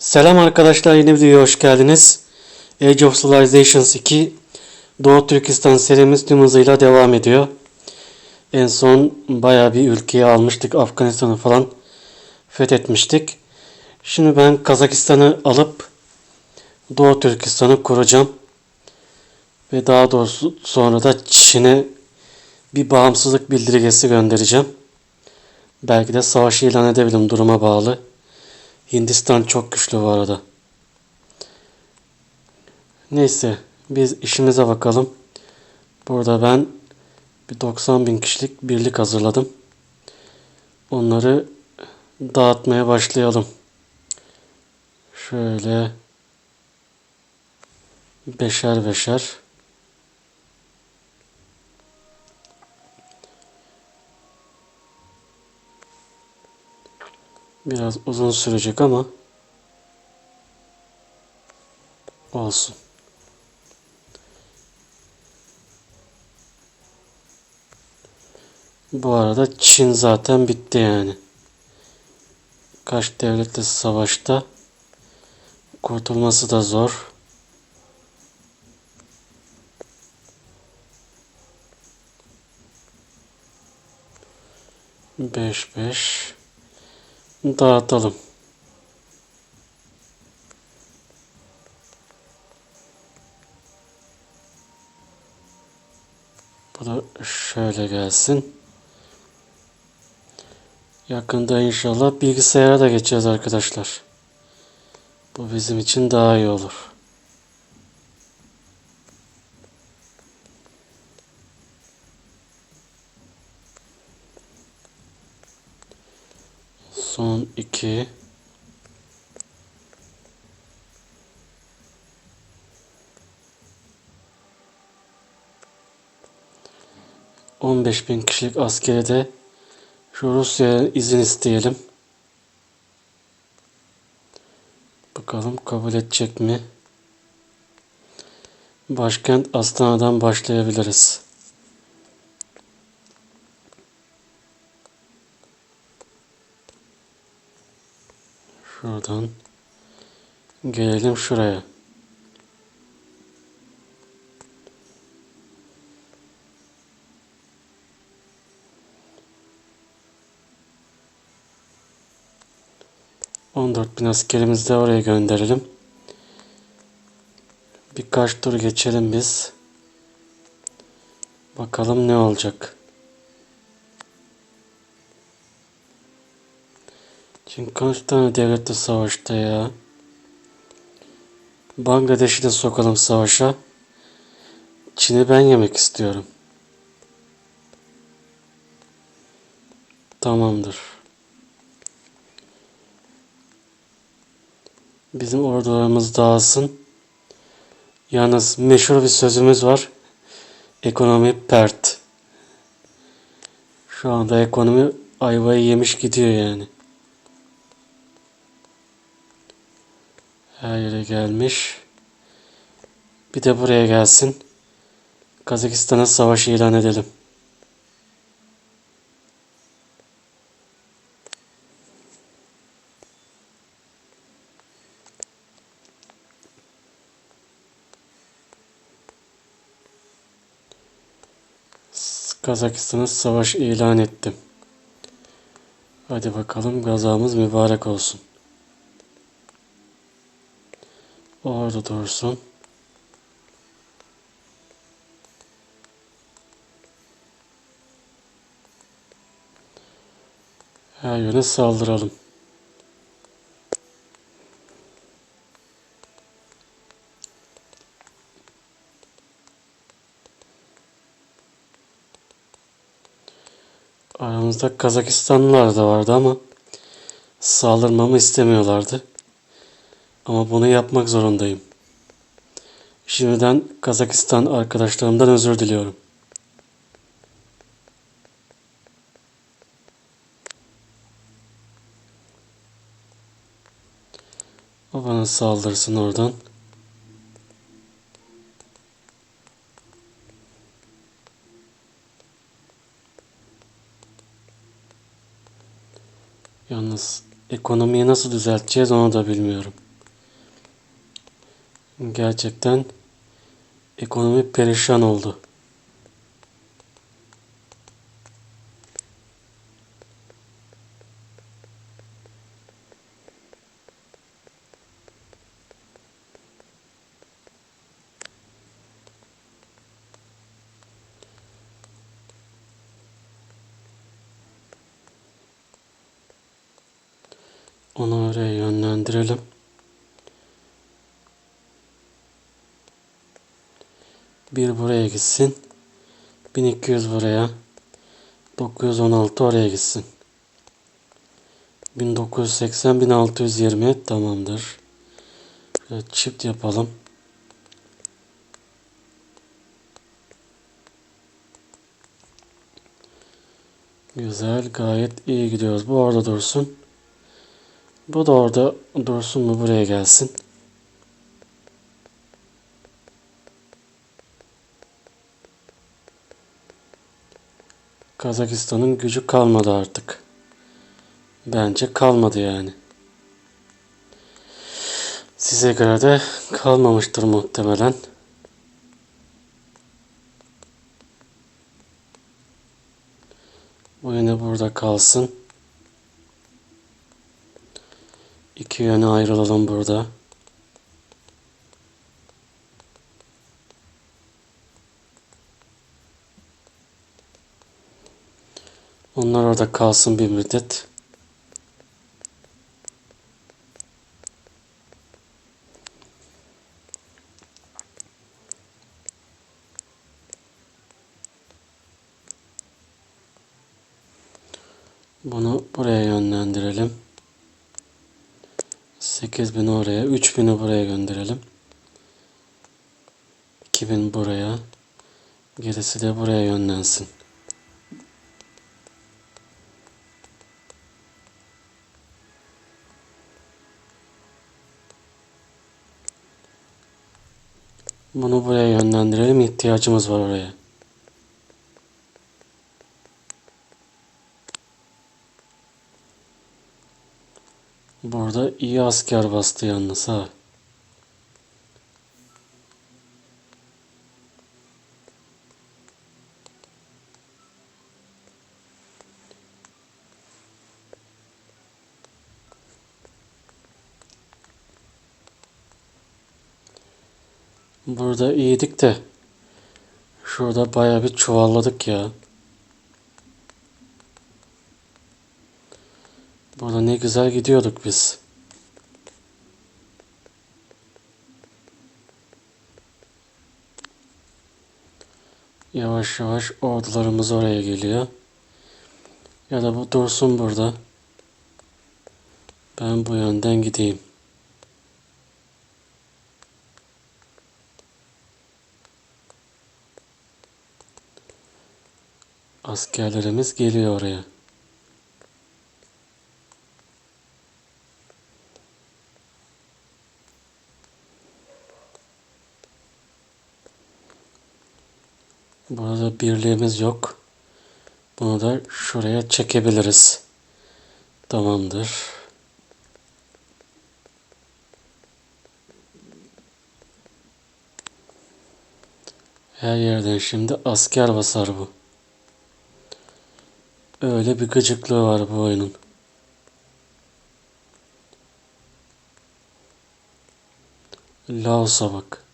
Selam arkadaşlar yeni videoya hoş geldiniz. Age of Civilizations 2 Doğu Türkistan serimiz tüm hızıyla devam ediyor. En son baya bir ülkeyi almıştık. Afganistan'ı falan fethetmiştik. Şimdi ben Kazakistan'ı alıp Doğu Türkistan'ı kuracağım. Ve daha doğrusu sonra da Çin'e bir bağımsızlık bildirgesi göndereceğim. Belki de savaş ilan edebilirim duruma bağlı. Hindistan çok güçlü bu arada. Neyse biz işimize bakalım. Burada ben bir 90 bin kişilik birlik hazırladım. Onları dağıtmaya başlayalım. Şöyle beşer beşer. Biraz uzun sürecek ama olsun. Bu arada Çin zaten bitti yani. Kaç devletle savaşta kurtulması da zor. Beş beş dağıtalım. Bu da şöyle gelsin. Yakında inşallah bilgisayara da geçeceğiz arkadaşlar. Bu bizim için daha iyi olur. Son iki. On beş bin kişilik askeri de şu Rusya'ya izin isteyelim. Bakalım kabul edecek mi? Başkent Astana'dan başlayabiliriz. Gelelim şuraya. On dört bin askerimizi de oraya gönderelim. Birkaç tur geçelim biz. Bakalım ne olacak. Çin kaç tane devlette savaşta ya? Bangladeş'i de sokalım savaşa. Çin'i ben yemek istiyorum. Tamamdır. Bizim ordularımız dağılsın. Yalnız meşhur bir sözümüz var. Ekonomi pert. Şu anda ekonomi ayvayı yemiş gidiyor yani. Her yere gelmiş. Bir de buraya gelsin. Kazakistan'a savaş ilan edelim. Kazakistan'a savaş ilan ettim. Hadi bakalım gazamız mübarek olsun. Orada dursun. Her yöne saldıralım. Aramızda Kazakistanlılar da vardı ama saldırmamı istemiyorlardı. Ama bunu yapmak zorundayım. Şimdiden Kazakistan arkadaşlarımdan özür diliyorum. O bana saldırsın oradan. Yalnız ekonomiyi nasıl düzelteceğiz onu da bilmiyorum. Gerçekten ekonomi perişan oldu. Onu oraya yönlendirelim. Bir buraya gitsin. 1200 buraya. 916 oraya gitsin. 1980 1620 tamamdır. Şöyle çift yapalım. Güzel, gayet iyi gidiyoruz. Bu orada dursun. Bu da orada dursun mu buraya gelsin. Kazakistan'ın gücü kalmadı artık. Bence kalmadı yani. Size göre de kalmamıştır muhtemelen. Bu yine burada kalsın. İki yöne ayrılalım burada. Onlar orada kalsın bir müddet. Bunu buraya yönlendirelim. 8000 oraya, 3000'i buraya gönderelim. 2000 buraya. Gerisi de buraya yönlensin. Bunu buraya yönlendirelim. İhtiyacımız var oraya. Burada iyi asker bastı yalnız ha. Burada iyiydik de şurada baya bir çuvalladık ya. Burada ne güzel gidiyorduk biz. Yavaş yavaş ordularımız oraya geliyor. Ya da bu dursun burada. Ben bu yönden gideyim. Askerlerimiz geliyor oraya. Burada birliğimiz yok. Bunu da şuraya çekebiliriz. Tamamdır. Her yerden şimdi asker basar bu. Öyle bir gıcıklığı var bu oyunun. Laos'a bak.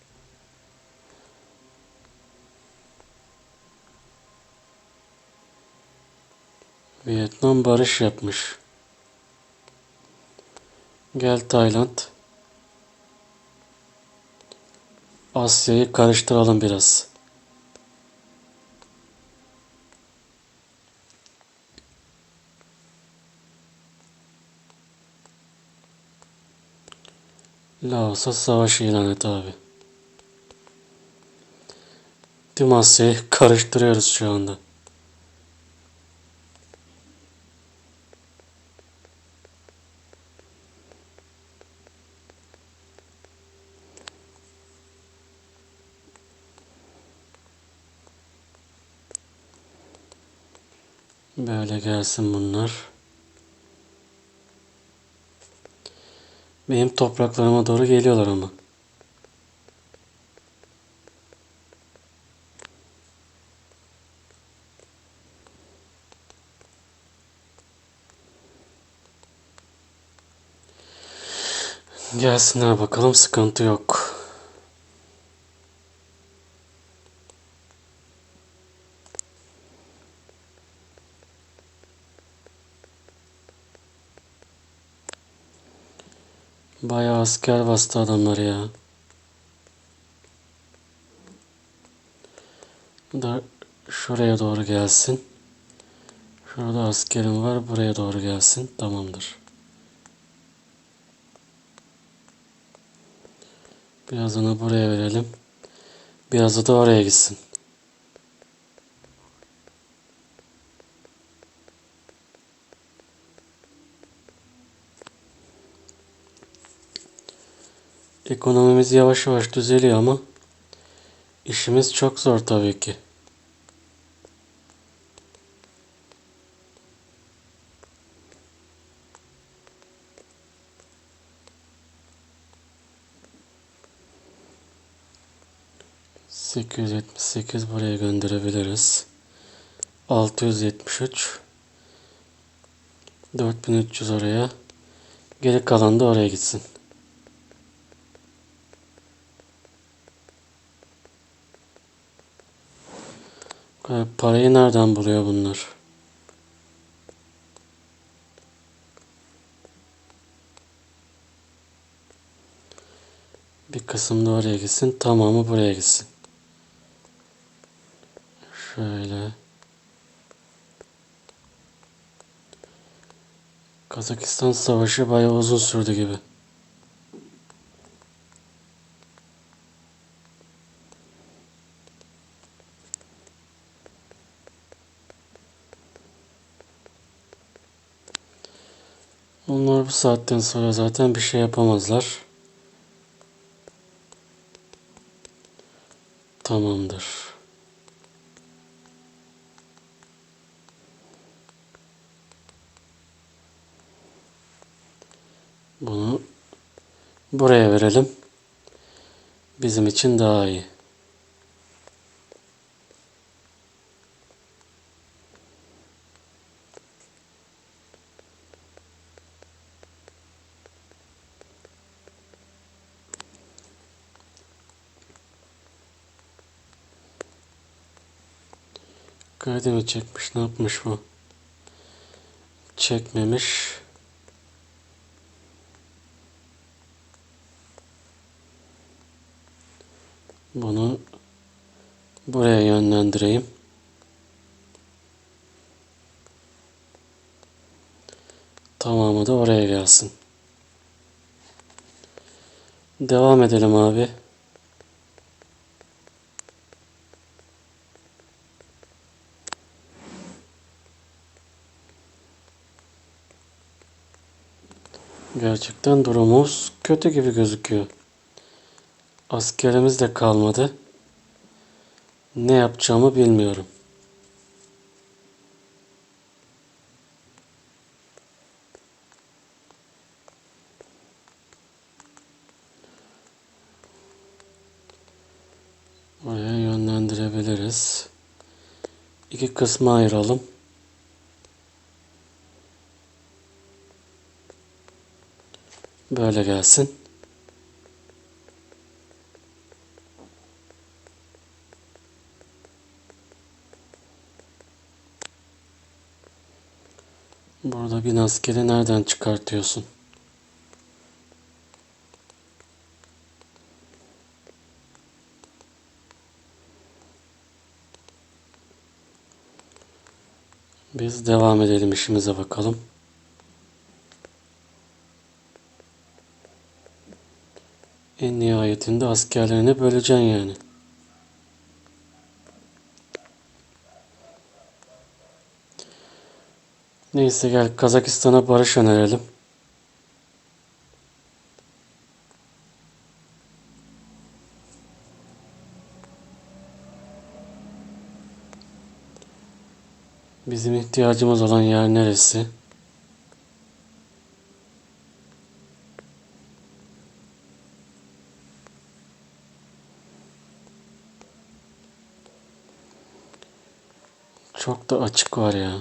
Vietnam barış yapmış. Gel Tayland. Asya'yı karıştıralım biraz. Laos'a savaş ilan et abi. Tüm Asya'yı karıştırıyoruz şu anda. Böyle gelsin bunlar. Benim topraklarıma doğru geliyorlar ama. Gelsinler bakalım sıkıntı yok. Bayağı asker bastı adamlar ya. Da şuraya doğru gelsin. Şurada askerim var. Buraya doğru gelsin. Tamamdır. Birazını buraya verelim. Birazı da oraya gitsin. Ekonomimiz yavaş yavaş düzeliyor ama işimiz çok zor tabii ki. Sekiz yetmiş sekiz buraya gönderebiliriz. Altı yüz yetmiş üç. Dört bin üç yüz oraya. Geri kalan da oraya gitsin. Parayı nereden buluyor bunlar? Bir kısım da oraya gitsin. Tamamı buraya gitsin. Şöyle. Kazakistan savaşı bayağı uzun sürdü gibi. Onlar bu saatten sonra zaten bir şey yapamazlar. Tamamdır. Bunu buraya verelim. Bizim için daha iyi. Kredi mi çekmiş ne yapmış bu? Çekmemiş. Bunu buraya yönlendireyim. Tamamı da oraya gelsin. Devam edelim abi. Gerçekten durumumuz kötü gibi gözüküyor. Askerimiz de kalmadı. Ne yapacağımı bilmiyorum. Oraya yönlendirebiliriz. İki kısma ayıralım. Böyle gelsin. Burada bir askeri nereden çıkartıyorsun? Biz devam edelim işimize bakalım. En nihayetinde askerlerini böleceksin yani. Neyse gel Kazakistan'a barış önerelim. Bizim ihtiyacımız olan yer neresi? Çok da açık var ya.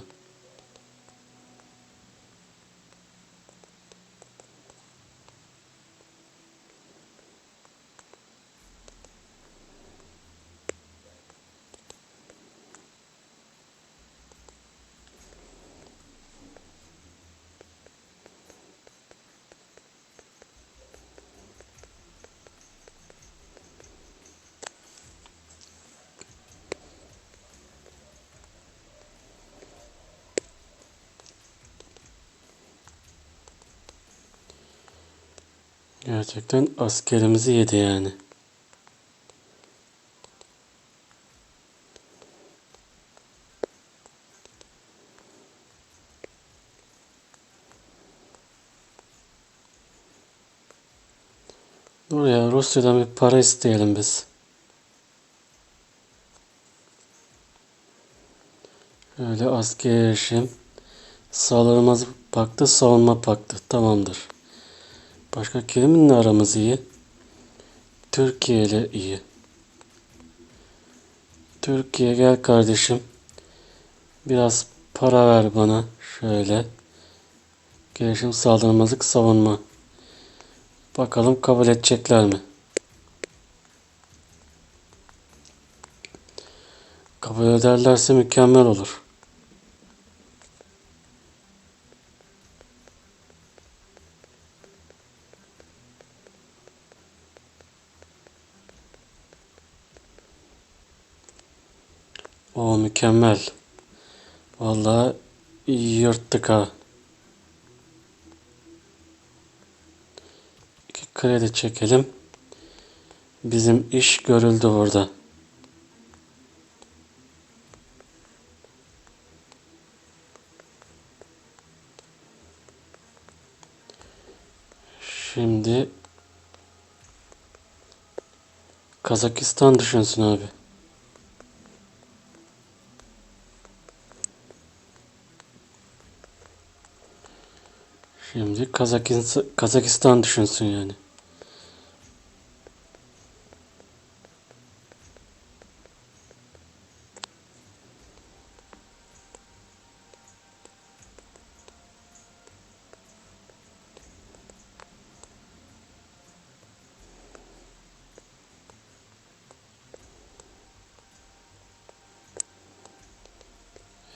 Gerçekten askerimizi yedi yani. Dur ya Rusya'dan bir para isteyelim biz. Öyle askeri erişim. Sağlarımız paktı, savunma paktı. Tamamdır. Başka kiminle aramız iyi? Türkiye ile iyi. Türkiye gel kardeşim. Biraz para ver bana. Şöyle. Gelişim saldırmazlık savunma. Bakalım kabul edecekler mi? Kabul ederlerse mükemmel olur. O mükemmel. Vallahi yırttık ha. İki kredi çekelim. Bizim iş görüldü burada. Şimdi Kazakistan düşünsün abi. Şimdi Kazakistan, Kazakistan düşünsün yani.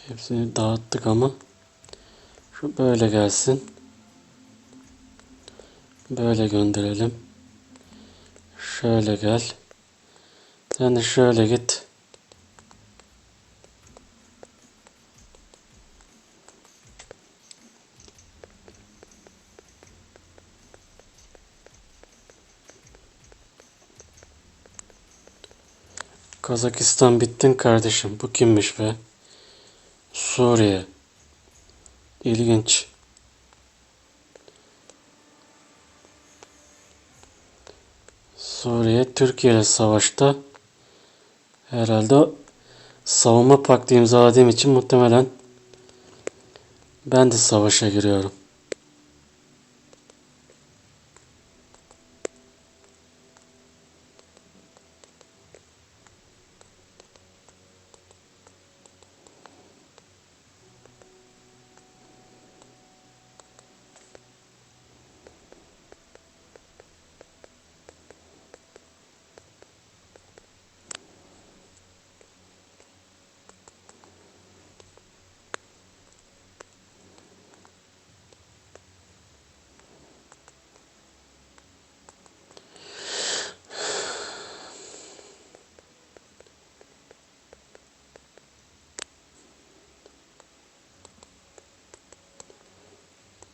Hepsini dağıttık ama şu böyle gelsin. Böyle gönderelim. Şöyle gel. Sen de şöyle git. Kazakistan bittin kardeşim. Bu kimmiş be? Suriye. İlginç. Suriye Türkiye ile savaşta. Herhalde savunma paktı imzaladığım için muhtemelen ben de savaşa giriyorum.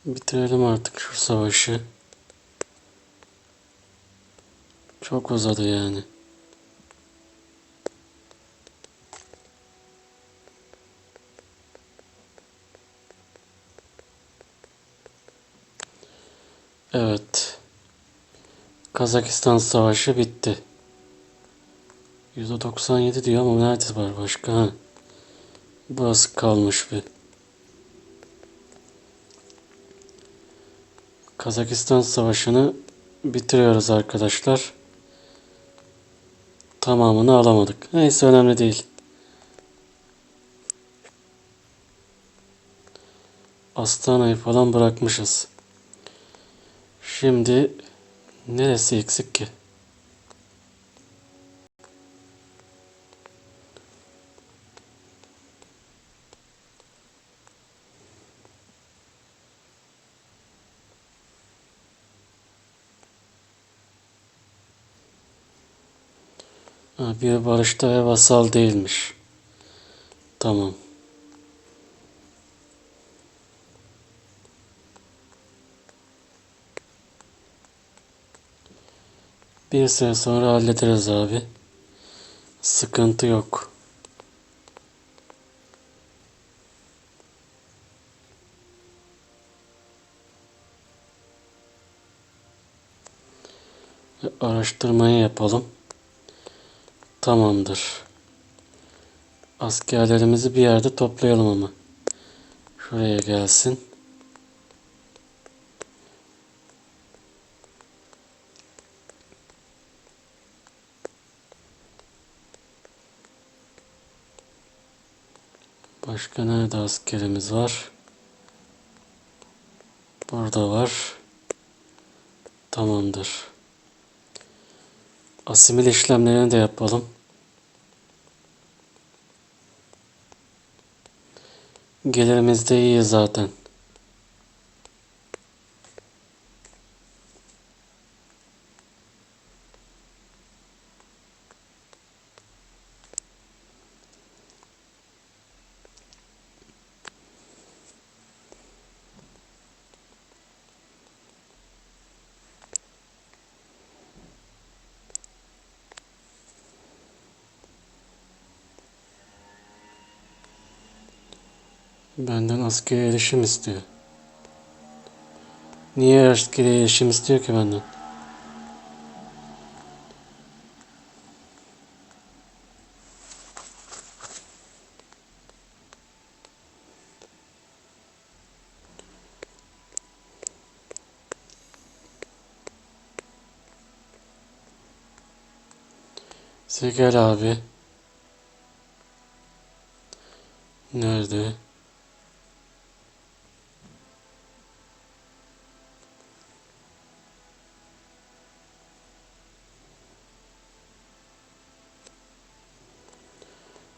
Bitirelim artık şu savaşı. Çok uzadı yani. Evet. Kazakistan savaşı bitti. %97 diyor ama nerede var başka? Ha. Burası kalmış bir. Kazakistan Savaşı'nı bitiriyoruz arkadaşlar. Tamamını alamadık. Neyse önemli değil. Astana'yı falan bırakmışız. Şimdi neresi eksik ki? Ha, bir barışta ve vasal değilmiş. Tamam. Bir süre sonra hallederiz abi. Sıkıntı yok. Araştırmayı yapalım. Tamamdır. Askerlerimizi bir yerde toplayalım ama. Şuraya gelsin. Başka nerede askerimiz var? Burada var. Tamamdır. Asimil işlemlerini de yapalım. Gelirimiz de iyi zaten. Benden askere erişim istiyor. Niye askere erişim istiyor ki benden? Seker abi. Nerede?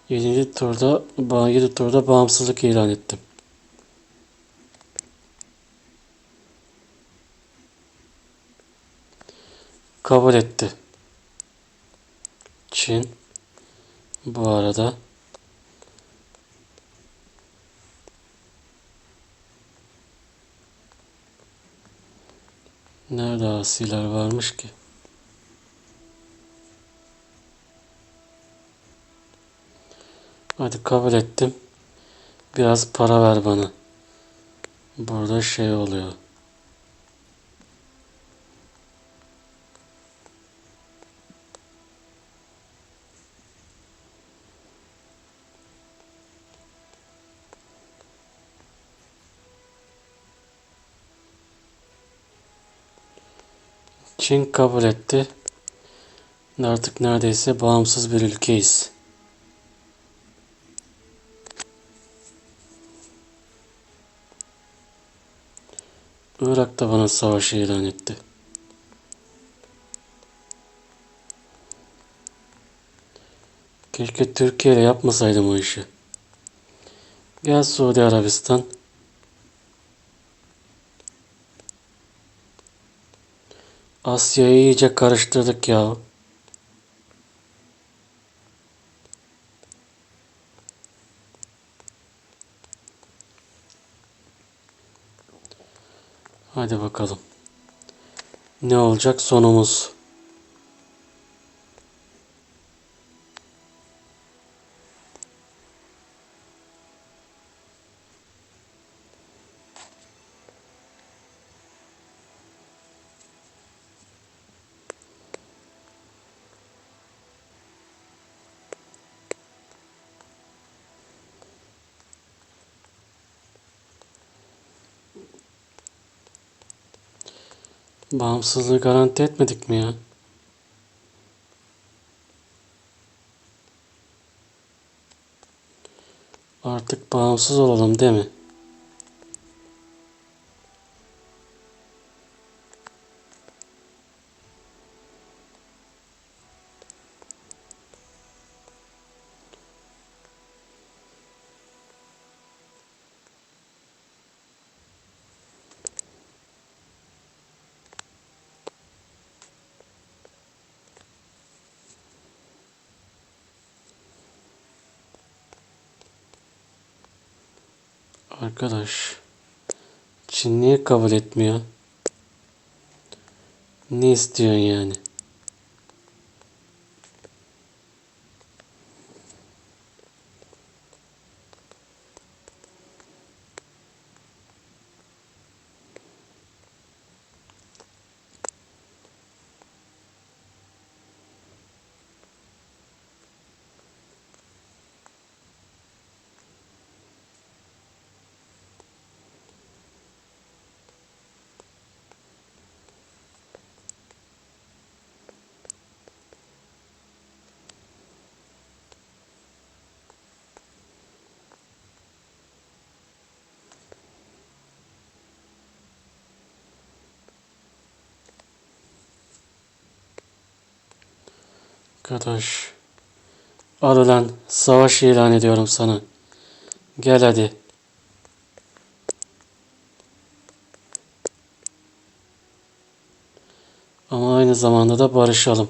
Yedinci turda, yedi turda bağımsızlık ilan ettim. Kabul etti. Çin bu arada Nerede asiler varmış ki? Hadi kabul ettim. Biraz para ver bana. Burada şey oluyor. Çin kabul etti. Artık neredeyse bağımsız bir ülkeyiz. Irak da bana savaş ilan etti. Keşke Türkiye ile yapmasaydım o işi. Gel Suudi Arabistan. Asya'yı iyice karıştırdık ya. Hadi bakalım. Ne olacak sonumuz? Bağımsızlığı garanti etmedik mi ya? Artık bağımsız olalım değil mi? Arkadaş. Çin niye kabul etmiyor? Ne istiyorsun yani? Arkadaş. Al savaş ilan ediyorum sana. Gel hadi. Ama aynı zamanda da barışalım.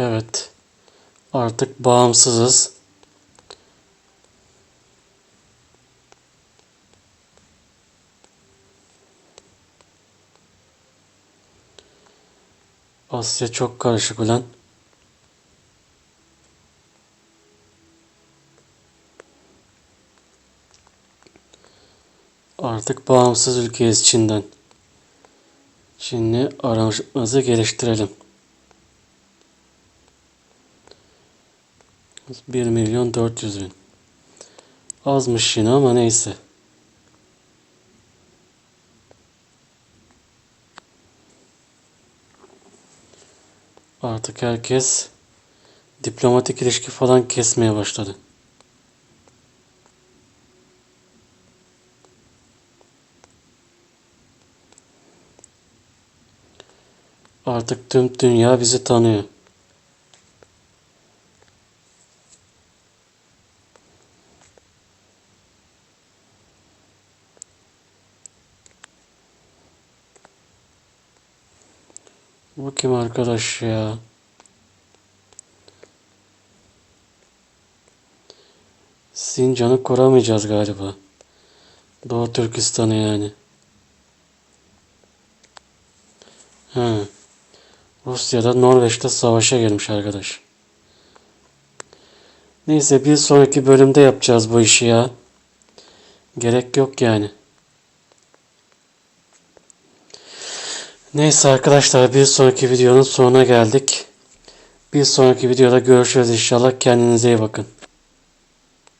Evet. Artık bağımsızız. Asya çok karışık ulan. Artık bağımsız ülkeyiz Çin'den. Çin'le aramızı geliştirelim. 1 milyon 400 bin. Azmış yine ama neyse. Artık herkes diplomatik ilişki falan kesmeye başladı. Artık tüm dünya bizi tanıyor. Bu kim arkadaş ya? Sincan'ı kuramayacağız galiba. Doğu Türkistan'ı yani. Ha. Rusya'da Norveç'te savaşa girmiş arkadaş. Neyse bir sonraki bölümde yapacağız bu işi ya. Gerek yok yani. Neyse arkadaşlar bir sonraki videonun sonuna geldik. Bir sonraki videoda görüşürüz inşallah. Kendinize iyi bakın.